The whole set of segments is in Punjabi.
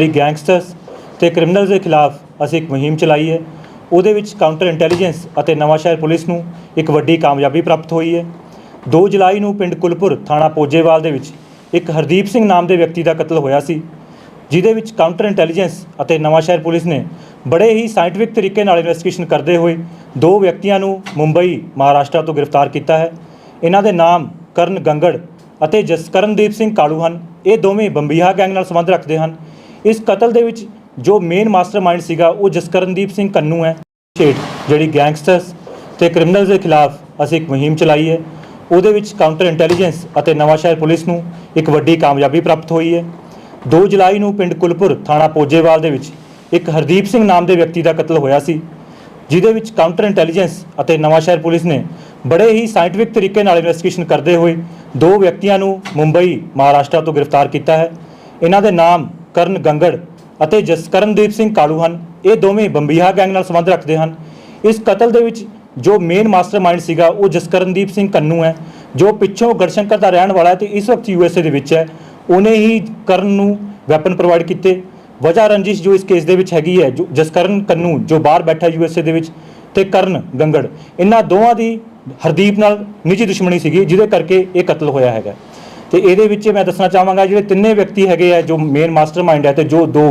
ਜਿਹੜੀ ਗੈਂਗਸਟਰਸ ਤੇ ਕ੍ਰਿਮੀਨਲਸ ਦੇ ਖਿਲਾਫ ਅਸੀਂ ਇੱਕ ਮੁਹਿੰਮ ਚਲਾਈ ਹੈ। ਉਹਦੇ ਵਿੱਚ ਕਾਊਂਟਰ ਇੰਟੈਲੀਜੈਂਸ ਅਤੇ ਨਵਾਂਸ਼ਹਿਰ ਪੁਲਿਸ ਨੂੰ ਇੱਕ ਵੱਡੀ ਕਾਮਯਾਬੀ ਪ੍ਰਾਪਤ ਹੋਈ ਹੈ। 2 ਜੁਲਾਈ ਨੂੰ ਪਿੰਡ ਕੁਲਪੁਰ ਥਾਣਾ ਪੋਜੇਵਾਲ ਦੇ ਵਿੱਚ ਇੱਕ ਹਰਦੀਪ ਸਿੰਘ ਨਾਮ ਦੇ ਵਿਅਕਤੀ ਦਾ ਕਤਲ ਹੋਇਆ ਸੀ, ਜਿਹਦੇ ਵਿੱਚ ਕਾਊਂਟਰ ਇੰਟੈਲੀਜੈਂਸ ਅਤੇ ਨਵਾਂਸ਼ਹਿਰ ਪੁਲਿਸ ਨੇ ਬੜੇ ਹੀ ਸਾਇੰਟਿਫਿਕ ਤਰੀਕੇ ਨਾਲ ਇਨਵੈਸਟੀਗੇਸ਼ਨ ਕਰਦੇ ਹੋਏ ਦੋ ਵਿਅਕਤੀਆਂ ਨੂੰ ਮੁੰਬਈ, ਮਹਾਰਾਸ਼ਟਰ ਤੋਂ ਗ੍ਰਿਫਤਾਰ ਕੀਤਾ ਹੈ। ਇਹਨਾਂ ਦੇ ਨਾਮ ਕਰਨ ਗੰਗੜ ਅਤੇ ਜਸਕਰਨਦੀਪ ਸਿੰਘ ਕਾਲੂ ਹਨ। ਇਹ ਦੋਵੇਂ ਬੰਬੀਹਾ ਗੈਂਗ ਨਾਲ ਸੰਬੰਧ ਰੱਖਦੇ ਹਨ। ਇਸ ਕਤਲ ਦੇ ਵਿੱਚ ਜੋ ਮੇਨ ਮਾਸਟਰਮਾਈਂਡ ਸੀਗਾ, ਉਹ ਜਸਕਰਨਦੀਪ ਸਿੰਘ ਕੰਨੂ ਹੈ। ਛੇੜ ਜਿਹੜੀ ਗੈਂਗਸਟਰਸ ਤੇ ਕ੍ਰਿਮੀਨਲਸ ਦੇ ਖਿਲਾਫ ਅਸੀਂ ਇੱਕ ਮੁਹਿੰਮ ਚਲਾਈ ਹੈ। ਉਹਦੇ ਵਿੱਚ ਕਾਊਂਟਰ ਇੰਟੈਲੀਜੈਂਸ ਅਤੇ ਨਵਾਂਸ਼ਹਿਰ ਪੁਲਿਸ ਨੂੰ ਇੱਕ ਵੱਡੀ ਕਾਮਯਾਬੀ ਪ੍ਰਾਪਤ ਹੋਈ ਹੈ। 2 ਜੁਲਾਈ ਨੂੰ ਪਿੰਡ ਕੁਲਪੁਰ ਥਾਣਾ ਪੋਜੇਵਾਲ ਦੇ ਵਿੱਚ ਇੱਕ ਹਰਦੀਪ ਸਿੰਘ ਨਾਮ ਦੇ ਵਿਅਕਤੀ ਦਾ ਕਤਲ ਹੋਇਆ ਸੀ, ਜਿਹਦੇ ਵਿੱਚ ਕਾਊਂਟਰ ਇੰਟੈਲੀਜੈਂਸ ਅਤੇ ਨਵਾਂਸ਼ਹਿਰ ਪੁਲਿਸ ਨੇ ਬੜੇ ਹੀ ਸਾਇੰਟਿਫਿਕ ਤਰੀਕੇ ਨਾਲ ਇਨਵੈਸਟੀਗੇਸ਼ਨ ਕਰਦੇ ਹੋਏ ਦੋ ਵਿਅਕਤੀਆਂ ਨੂੰ ਮੁੰਬਈ, ਮਹਾਰਾਸ਼ਟਰ ਤੋਂ ਗ੍ਰਿਫਤਾਰ ਕੀਤਾ ਹੈ। ਇਹਨਾਂ ਦੇ ਨਾਮ ਕਰਨ ਗੰਗੜ ਅਤੇ ਜਸਕਰਨਦੀਪ ਸਿੰਘ ਕਾਲੂ ਹਨ। ਇਹ ਦੋਵੇਂ ਬੰਬੀਹਾ ਗੈਂਗ ਨਾਲ ਸੰਬੰਧ ਰੱਖਦੇ ਹਨ। ਇਸ ਕਤਲ ਦੇ ਵਿੱਚ ਜੋ ਮੇਨ ਮਾਸਟਰਮਾਈਂਡ ਸੀਗਾ, ਉਹ ਜਸਕਰਨਦੀਪ ਸਿੰਘ ਕੰਨੂ ਹੈ, ਜੋ ਪਿੱਛੋਂ ਗੜਸ਼ੰਕਰ ਦਾ ਰਹਿਣ ਵਾਲਾ ਹੈ ਤੇ ਇਸ ਵਕਤ ਯੂਐਸਏ ਦੇ ਵਿੱਚ ਹੈ। ਉਹਨੇ ਹੀ ਕਰਨ ਨੂੰ ਵੈਪਨ ਪ੍ਰੋਵਾਈਡ ਕੀਤੇ। ਵਜਾ ਰੰਜਿਸ਼ ਜੋ ਇਸ ਕੇਸ ਦੇ ਵਿੱਚ ਹੈਗੀ ਹੈ, ਜੋ ਜਸਕਰਨ ਕੰਨੂ, ਜੋ ਬਾਹਰ ਬੈਠਾ ਯੂਐਸਏ ਦੇ ਵਿੱਚ ਤੇ ਕਰਨ ਗੰਗੜ। ਇਹਨਾਂ ਦੋਵਾਂ ਦੀ ਹਰਦੀਪ ਨਾਲ ਨਿੱਜੀ ਦੁਸ਼ਮਣੀ ਸੀਗੀ, ਜਿਹਦੇ ਕਰਕੇ ਇਹ ਕਤਲ ਹੋਇਆ ਹੈਗਾ। ਤੇ ਇਹਦੇ ਵਿੱਚ ਮੈਂ ਦੱਸਣਾ ਚਾਹਾਂਗਾ ਜਿਹੜੇ ਤਿੰਨੇ ਵਿਅਕਤੀ ਹੈਗੇ ਆ ਜੋ ਮੇਨ ਮਾਸਟਰਮਾਈਂਡ ਹੈ ਤੇ ਜੋ ਦੋ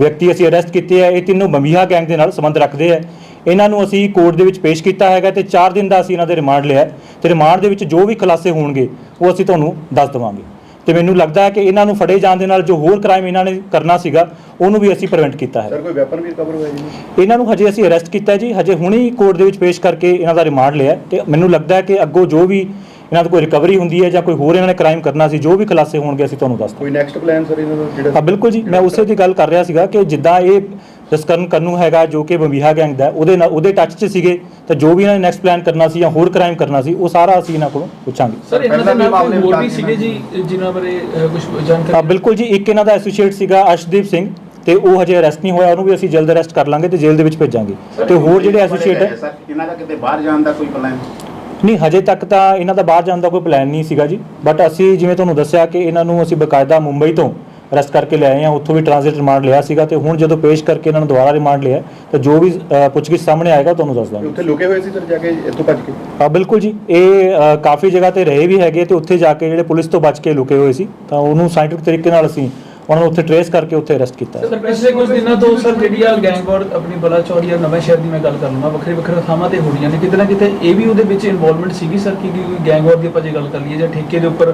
ਵਿਅਕਤੀ ਅਸੀਂ ਅਰੈਸਟ ਕੀਤੇ ਆ ਇਹ ਤਿੰਨੋਂ ਬੰਬੀਹਾ ਗੈਂਗ ਦੇ ਨਾਲ ਸੰਬੰਧ ਰੱਖਦੇ ਆ। ਇਹਨਾਂ ਨੂੰ ਅਸੀਂ ਕੋਰਟ ਦੇ ਵਿੱਚ ਪੇਸ਼ ਕੀਤਾ ਹੈਗਾ ਤੇ 4 ਦਿਨ ਦਾ ਅਸੀਂ ਇਹਨਾਂ ਦੇ ਰਿਮਾਂਡ ਲਿਆ ਤੇ ਰਿਮਾਂਡ ਦੇ ਵਿੱਚ ਜੋ ਵੀ ਖੁਲਾਸੇ ਹੋਣਗੇ ਉਹ ਅਸੀਂ ਤੁਹਾਨੂੰ ਦੱਸ ਦੇਵਾਂਗੇ। ਤੇ ਮੈਨੂੰ ਲੱਗਦਾ ਹੈ ਕਿ ਇਹਨਾਂ ਨੂੰ ਫੜੇ ਜਾਣ ਦੇ ਨਾਲ ਜੋ ਹੋਰ ਕ੍ਰਾਈਮ ਇਹਨਾਂ ਨੇ ਕਰਨਾ ਸੀਗਾ ਉਹਨੂੰ ਵੀ ਅਸੀਂ ਪ੍ਰੀਵੈਂਟ ਕੀਤਾ ਹੈ। ਸਰ ਕੋਈ ਵੈਪਨ ਵੀ ਕਵਰ ਹੋਇਆ ਜੀ? ਇਹਨਾਂ ਨੂੰ ਹਜੇ ਅਸੀਂ ਅਰੈਸਟ ਕੀਤਾ ਜੀ ਹਜੇ ਹੁਣੇ ਹੀ ਕੋਰਟ ਦੇ ਵਿੱਚ ਪੇਸ਼ ਕਰਕੇ ਇਹਨਾਂ ਦਾ ਰਿਮਾਂਡ ਲਿਆ ਤੇ ਮੈਨੂੰ ਲੱਗਦਾ ਹੈ ਕਿ ਅੱਗੋਂ ਜੋ ਵੀ ਇਹਨਾਂ ਤੋਂ ਕੋਈ ਰਿਕਵਰੀ ਹੁੰਦੀ ਹੈ ਜਾਂ ਕੋਈ ਹੋਰ ਇਹਨਾਂ ਨੇ ਕ੍ਰਾਈਮ ਕਰਨਾ ਸੀ ਜੋ ਵੀ ਖੁਲਾਸੇ ਹੋਣਗੇ ਅਸੀਂ ਤੁਹਾਨੂੰ ਦੱਸ ਕੋਈ ਨੈਕਸਟ ਪਲਾਨ ਸਰ ਇਹਨਾਂ ਦਾ ਜਿਹੜਾ ਹਾਂ ਬਿਲਕੁਲ ਜੀ। ਮੈਂ ਉਸੇ ਦੀ ਗੱਲ ਕਰ ਰਿਹਾ ਸੀਗਾ ਕਿ ਜਿੱਦਾਂ ਇਹ ਜਸਕਰਨ ਕੰਨੂ ਹੈਗਾ ਜੋ ਕਿ ਬੰਬੀਹਾ ਗੈਂਗ ਦਾ ਹੈ, ਉਹਦੇ ਨਾਲ ਉਹਦੇ ਟੱਚ 'ਚ ਸੀਗੇ ਤਾਂ ਜੋ ਵੀ ਇਹਨਾਂ ਨੇ ਨੈਕਸਟ ਪਲਾਨ ਕਰਨਾ ਸੀ ਜਾਂ ਹੋਰ ਕ੍ਰਾਈਮ ਕਰਨਾ ਸੀ ਉਹ ਸਾਰਾ ਅਸੀਂ ਇਹਨਾਂ ਕੋਲੋਂ ਪੁੱਛਾਂਗੇ। ਸਰ ਇਹਨਾਂ ਦੇ ਪਹਿਲਾਂ ਵੀ ਨਾਲ ਮਾਮਲੇ ਕੋਈ ਹੋਰ ਵੀ ਸੀਗੇ ਜੀ ਜਿਨ੍ਹਾਂ ਬਾਰੇ ਕੁਝ ਹਾਂ ਜਾਣਕਾਰੀ ਬਿਲਕੁਲ ਜੀ। ਇੱਕ ਇਹਨਾਂ ਦਾ ਐਸੋਸੀਏਟ ਸੀਗਾ ਅਰਸ਼ਦੀਪ ਸਿੰਘ ਤੇ ਉਹ ਹਜੇ ਅਰੈਸਟ ਨਹੀਂ ਹੋਇਆ ਉਹਨੂੰ ਵੀ ਅਸੀਂ ਜਲਦ ਅਰੈਸਟ ਕਰ ਲਾਂਗੇ ਤੇ ਜੇਲ੍ਹ ਦੇ ਵਿੱਚ ਭੇਜਾਂਗੇ। ਤੇ ਹੋਰ ਜਿਹੜੇ ਐਸੋਸੀਏਟ ਹੈ ਸਰ ਇਹਨਾਂ ਦਾ ਕਿਤੇ ਬਾਹਰ ਜਾਣ ਦਾ ਕੋਈ ਪਲਾਨ ਨਹੀਂ ਹਜੇ ਤੱਕ ਤਾਂ ਇਹਨਾਂ ਦਾ ਬਾਹਰ ਜਾਣ ਦਾ ਕੋਈ ਪਲਾਨ ਨਹੀਂ ਸੀਗਾ ਜੀ। ਬਟ ਅਸੀਂ ਜਿਵੇਂ ਤੁਹਾਨੂੰ ਦੱਸਿਆ ਕਿ ਇਹਨਾਂ ਨੂੰ ਅਸੀਂ ਬਕਾਇਦਾ ਮੁੰਬਈ ਤੋਂ ਅਰੈਸਟ ਕਰਕੇ ਲਿਆਏ ਹਾਂ ਉੱਥੋਂ ਵੀ ਟ੍ਰਾਂਜ਼ਿਟ ਰਿਮਾਂਡ ਲਿਆ ਸੀਗਾ ਤੇ ਹੁਣ ਜਦੋਂ ਪੇਸ਼ ਕਰਕੇ ਇਹਨਾਂ ਨੂੰ ਦੁਬਾਰਾ ਰਿਮਾਂਡ ਲਿਆ ਤਾਂ ਜੋ ਵੀ ਪੁੱਛਗਿੱਛ ਸਾਹਮਣੇ ਆਏਗਾ ਤੁਹਾਨੂੰ ਦੱਸ ਦਾਂਗੇ। ਉੱਥੇ ਲੁਕੇ ਹੋਏ ਸੀ ਸਰ ਜਾ ਕੇ ਇੱਥੋਂ ਭੱਜ ਕੇ? ਹਾਂ ਬਿਲਕੁਲ ਜੀ। ਇਹ ਕਾਫੀ ਜਗ੍ਹਾ ਤੇ ਰਹੇ ਵੀ ਹੈਗੇ ਤੇ ਉੱਥੇ ਜਾ ਕੇ ਜਿਹੜੇ ਪੁਲਿਸ ਤੋਂ ਬਚ ਕੇ ਲੁਕੇ ਹੋਏ ਸੀ। ਤਾਂ ਉਹਨੂੰ ਸਾਇੰਟਿਫਿਕ ਤਰੀਕੇ ਨਾਲ ਅਸੀਂ ਉਹਨਾਂ ਨੂੰ ਉੱਥੇ ਟਰੇਸ ਕਰਕੇ ਉੱਥੇ ਅਰੈਸਟ ਕੀਤਾ ਸਰ ਪਿਛਲੇ ਕੁਝ ਦਿਨਾਂ ਤੋਂ ਸਰ ਜਿਹੜੀ ਆ ਗੈਂਗ ਵਾਰ ਆਪਣੀ ਬਲਾਚੌਰ ਜਾਂ ਨਵੇਂ ਸ਼ਹਿਰ ਦੀ ਮੈਂ ਗੱਲ ਕਰ ਲਵਾਂ ਵੱਖਰੇ ਵੱਖਰੇ ਥਾਵਾਂ ਤੇ ਹੋ ਰਹੀਆਂ ਨੇ ਕਿਤੇ ਨਾ ਕਿਤੇ ਇਹ ਵੀ ਉਹਦੇ ਵਿੱਚ ਇਨਵੋਲਵਮੈਂਟ ਸੀਗੀ ਸਰ ਕਿ ਕੋਈ ਗੈਂਗ ਵਾਰ ਦੀ ਆਪਾਂ ਜੇ ਗੱਲ ਕਰ ਲਈਏ ਜਾਂ ਠੇਕੇ ਦੇ ਉੱਪਰ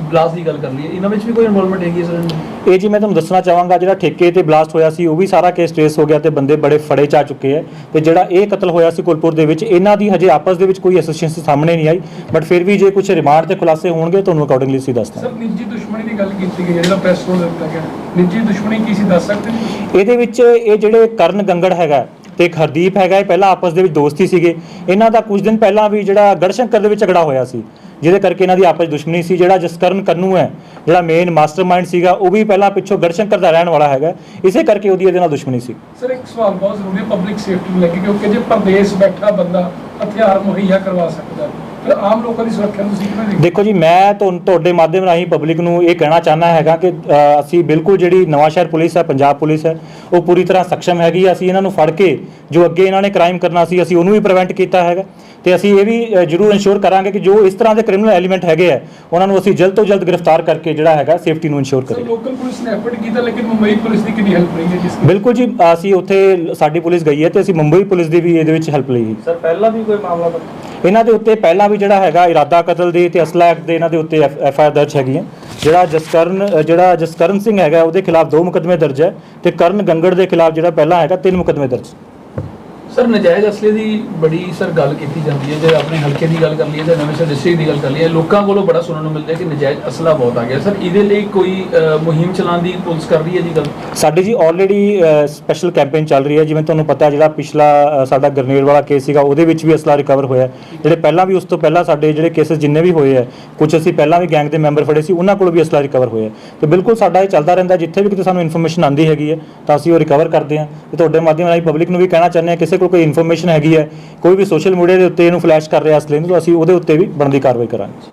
ਬਲਾਸ ਦੀ ਗੱਲ ਕਰ ਲਈਏ ਇਹਨਾਂ ਵਿੱਚ ਵੀ ਕੋਈ ਇਨਵੋਲਵਮੈਂਟ ਹੈਗੀ ਹੈ ਸਰ? ਇਹ ਜੀ ਮੈਂ ਤੁਹਾਨੂੰ ਦੱਸਣਾ ਚਾਹਾਂਗਾ ਜਿਹੜਾ ਠੇਕੇ ਤੇ ਬਲਾਸਟ ਹੋਇਆ ਸੀ ਉਹ ਵੀ ਸਾਰਾ ਕੇਸ ਟ੍ਰੇਸ ਹੋ ਗਿਆ ਤੇ ਬੰਦੇ ਬੜੇ ਫੜੇ ਚਾ ਚੁੱਕੇ ਹੈ ਤੇ ਜਿਹੜਾ ਇਹ ਕਤਲ ਹੋਇਆ ਸੀ ਕੁਲਪੁਰ ਦੇ ਵਿੱਚ ਇਹਨਾਂ ਦੀ ਹਜੇ ਆਪਸ ਦੇ ਵਿੱਚ ਕੋਈ ਐਸੋਸੀਏਸ਼ਨ ਸਾਹਮਣੇ ਨਹੀਂ ਆਈ ਬਟ ਫਿਰ ਵੀ ਜੇ ਕੁਝ ਰਿਮਾਂਡ ਤੇ ਖੁਲਾਸੇ ਹੋਣਗੇ ਤੁਹਾਨੂੰ ਅਕੋਰਡਿੰਗਲੀ ਅਸੀਂ ਦੱਸ ਦਾਂਗੇ। ਸਰ ਨਿੱਜੀ ਦੁਸ਼ਮਣੀ ਦੀ ਗੱਲ ਕੀਤੀ ਗਈ ਹੈ ਜਿਹੜਾ ਪ੍ਰੈਸ ਨੂੰ ਦਿੱਤਾ ਗਿਆ। ਨਿੱਜੀ ਦੁਸ਼ਮਣੀ ਕੀ ਸੀ ਦੱਸ ਸਕਦੇ ਹੋ ਇਹਦੇ ਵਿੱਚ ਇਹ ਜਿਹੜੇ ਕਰਨ ਗੰਗੜ ਹੈਗਾ ਤੇ ਇੱਕ ਹਰਦੀਪ ਹੈਗਾ ਇਹ ਪਹਿਲਾਂ ਆਪਸ ਦੇ ਵਿੱਚ ਦੋਸਤੀ ਸੀਗੇ। ਇਹਨਾਂ ਦਾ ਕੁਝ ਦਿਨ ਪਹਿਲਾਂ ਵੀ ਜਿਹੜਾ ਗੜਸ਼ੰਕਰ ਦੇ ਵਿੱਚ ਝਗੜਾ ਹੋਇਆ ਸੀ। ਜਿਹਦੇ ਕਰਕੇ ਇਹਨਾਂ ਦੀ ਆਪਸ ਦੁਸ਼ਮਣੀ ਸੀ ਜਿਹੜਾ ਜਸਕਰਨ ਕੰਨੂ ਹੈ ਜਿਹੜਾ ਮੇਨ ਮਾਸਟਰਮਾਈਂਡ ਸੀਗਾ ਉਹ ਵੀ ਪਹਿਲਾਂ ਪਿੱਛੋਂ ਗੜਸ਼ੰਕਰ ਦਾ ਰਹਿਣ ਵਾਲਾ ਹੈਗਾ। ਇਸੇ ਕਰਕੇ ਉਹਦੀ ਇਹਦੇ ਨਾਲ ਦੁਸ਼ਮਣੀ ਸੀ। ਸਰ ਇੱਕ ਸਵਾਲ ਬਹੁਤ ਜ਼ਰੂਰੀ ਹੈ ਪਬਲਿਕ ਸੇਫਟੀ ਨੂੰ ਲੈ ਕੇ ਕਿਉਂਕਿ ਜੇ ਪਰਦੇਸ ਬੈਠਾ ਬੰਦਾ ਹਥਿਆਰ ਮੁਹੱਈਆ ਕਰਵਾ ਸਕਦਾ ਹੈ, ਫਿਰ ਆਮ ਲੋਕਾਂ ਦੀ ਸੁਰੱਖਿਆ ਨੂੰ ਤੁਸੀਂ ਕਿਵੇਂ ਦੇਖਦੇ ਦੇਖੋ ਜੀ ਮੈਂ ਤੁਹਾਨੂੰ ਤੁਹਾਡੇ ਮਾਧਿਅਮ ਰਾਹੀਂ ਪਬਲਿਕ ਨੂੰ ਇਹ ਕਹਿਣਾ ਚਾਹਨਾ ਹੈਗਾ ਕਿ ਅ, ਅਸੀਂ ਬਿਲਕੁਲ ਜਿਹੜੀ ਨਵਾਂ ਸ਼ਹਿਰ ਪੁਲਿਸ ਹੈ ਪੰਜਾਬ ਪੁਲਿਸ ਹੈ ਉਹ ਪੂਰੀ ਤਰ੍ਹਾਂ ਸક્ષਮ ਹੈਗੀ। ਅਸੀਂ ਇਹਨਾਂ ਨੂੰ ਫੜ ਕੇ ਜੋ ਅੱਗੇ ਇਹਨਾਂ ਨੇ ਕ੍ਰਾਈਮ ਕਰਨਾ ਸੀ ਅਸੀਂ ਉਹਨੂੰ ਵੀ ਪ੍ਰੀਵੈਂਟ ਕੀਤਾ ਹੈਗਾ। ਤੇ ਅਸੀਂ ਇਹ ਵੀ ਅ, ਜ਼ਰੂਰ ਇਨਸ਼ੋਰ ਕਰਾਂਗੇ ਕਿ ਜੋ ਇਸ ਤਰ੍ਹਾਂ ਦੇ ਕ੍ਰਿਮੀਨਲ ਐਲੀਮੈਂਟ ਹੈਗੇ ਆ ਉਹਨਾਂ ਨੂੰ ਅਸੀਂ ਜਲਦ ਤੋਂ ਜਲਦ ਗ੍ਰਿਫਤਾਰ ਕਰਕੇ ਜਿਹੜਾ ਹੈਗਾ ਸੇਫਟੀ ਨੂੰ ਇਨਸ਼ੋਰ ਸਰ ਕਰੀਏ ਲੋਕਲ ਪੁਲਿਸ ਨੇ ਐਫਰਟ ਕੀਤਾ ਲੇਕਿਨ ਮੁੰਬਈ ਪੁਲਿਸ ਦੀ ਕਿੰਨੀ ਹੈਲਪ ਰਹੀ ਹੈ ਜਿਸ ਬਿਲਕੁਲ ਜੀ ਅਸੀਂ ਉੱਥੇ ਸਾਡੀ ਪੁਲਿਸ ਗਈ ਹੈ ਤੇ ਅਸੀਂ ਮੁੰਬਈ ਪੁਲਿਸ ਦੀ ਵੀ ਇਹਦੇ ਵਿੱਚ ਹੈਲਪ ਲਈ ਹੈ। ਸਰ ਪਹਿਲਾਂ ਵੀ ਕੋਈ ਮਾਮਲਾ ਇਹਨਾਂ ਦੇ ਉੱਤੇ ਪਹਿਲਾਂ ਵੀ ਜਿਹੜਾ ਹੈਗਾ ਇਰਾਦਾ ਕਤਲ ਦੀ ਤੇ ਅਸਲਾ ਐਕਟ ਦੇ ਇਹਨਾਂ ਦੇ ਉੱਤੇ ਐਫ ਆਈ ਆਰ ਦਰਜ ਹੈਗੀ ਹੈ। ਜਿਹੜਾ ਜਸਕਰਨ ਜਿਹੜਾ ਜਸਕਰਨ ਸਿੰਘ ਹੈਗਾ, ਉਹਦੇ ਖਿਲਾਫ ਦੋ ਮੁਕੱਦਮੇ ਦਰਜ ਹੈ ਤੇ ਕਰਨ ਗੰਗੜ ਦੇ ਖਿਲਾਫ ਜਿਹੜਾ ਪਹਿਲਾਂ ਹੈਗਾ ਤਿੰਨ ਮੁਕੱਦਮੇ ਦਰਜ। ਸਰ, ਨਜਾਇਜ਼ ਅਸਲੇ ਦੀ ਬੜੀ ਸਰ ਗੱਲ ਕੀਤੀ ਜਾਂਦੀ ਹੈ, ਜੇ ਆਪਣੇ ਹਲਕੇ ਦੀ ਗੱਲ ਕਰ ਲਈਏ ਜਾਂ ਨਵੇਂ ਸ਼ਹਿਰ ਡਿਸਟ੍ਰਿਕਟ ਦੀ ਗੱਲ ਕਰ ਲਈਏ, ਲੋਕਾਂ ਕੋਲੋਂ ਬੜਾ ਸੁਣਨ ਨੂੰ ਮਿਲਦਾ ਹੈ ਕਿ ਨਜਾਇਜ਼ ਅਸਲਾ ਬਹੁਤ ਆ ਗਿਆ। ਸਰ, ਇਹਦੇ ਲਈ ਕੋਈ ਮੁਹਿੰਮ ਚਲਾਉਣ ਦੀ ਪੁਲਿਸ ਕਰ ਰਹੀ ਹੈ ਜੀ ਗੱਲ? ਸਾਡੀ ਜੀ ਆਲਰੇਡੀ ਸਪੈਸ਼ਲ ਕੈਂਪੇਨ ਚੱਲ ਰਹੀ ਹੈ। ਜਿਵੇਂ ਤੁਹਾਨੂੰ ਪਤਾ ਜਿਹੜਾ ਪਿਛਲਾ ਸਾਡਾ ਗਰਨੇਡ ਵਾਲਾ ਕੇਸ ਸੀਗਾ, ਉਹਦੇ ਵਿੱਚ ਵੀ ਅਸਲਾ ਰਿਕਵਰ ਹੋਇਆ ਜਿਹੜੇ ਪਹਿਲਾਂ ਵੀ ਉਸ ਤੋਂ ਪਹਿਲਾਂ ਸਾਡੇ ਜਿਹੜੇ ਕੇਸਸ ਜਿੰਨੇ ਵੀ ਹੋਏ ਆ ਕੁਝ ਅਸੀਂ ਪਹਿਲਾਂ ਵੀ ਗੈਂਗ ਦੇ ਮੈਂਬਰ ਫੜੇ ਸੀ, ਉਹਨਾਂ ਕੋਲੋਂ ਵੀ ਅਸਲਾ ਰਿਕਵਰ ਹੋਇਆ ਤੇ ਬਿਲਕੁਲ ਸਾਡਾ ਇਹ ਚੱਲਦਾ ਰਹਿੰਦਾ ਜਿੱਥੇ ਵੀ ਕਿਤੇ ਸਾਨੂੰ ਇਨਫੋਰਮੇਸ਼ਨ ਆਉਂਦੀ ਹੈਗੀ ਹੈ, ਤਾਂ ਅਸੀਂ ਉਹ ਰਿਕਵਰ ਕਰਦੇ ਹਾਂ। ਤੇ ਤੁਹਾਡੇ ਮਾਧਿਅਮ ਰਾਹੀਂ ਪਬਲਿਕ ਨੂੰ ਵੀ ਕਹਿਣਾ ਚਾਹੁੰਦੇ ਹਾਂ, ਕਿਸੇ ਕੋਲ ਕੋਈ ਇਨਫੋਰਮੇਸ਼ਨ ਹੈਗੀ ਹੈ, ਕੋਈ ਵੀ ਸੋਸ਼ਲ ਮੀਡੀਆ ਦੇ ਉੱਤੇ ਇਹਨੂੰ ਫਲੈਸ਼ ਕਰ ਰਿਹਾ ਅਸਲੇ ਨੂੰ, ਤਾਂ ਅਸੀਂ ਉਹਦੇ ਉੱਤੇ ਵੀ ਬਣਦੀ ਕਾਰਵਾਈ ਕਰਾਂਗੇ।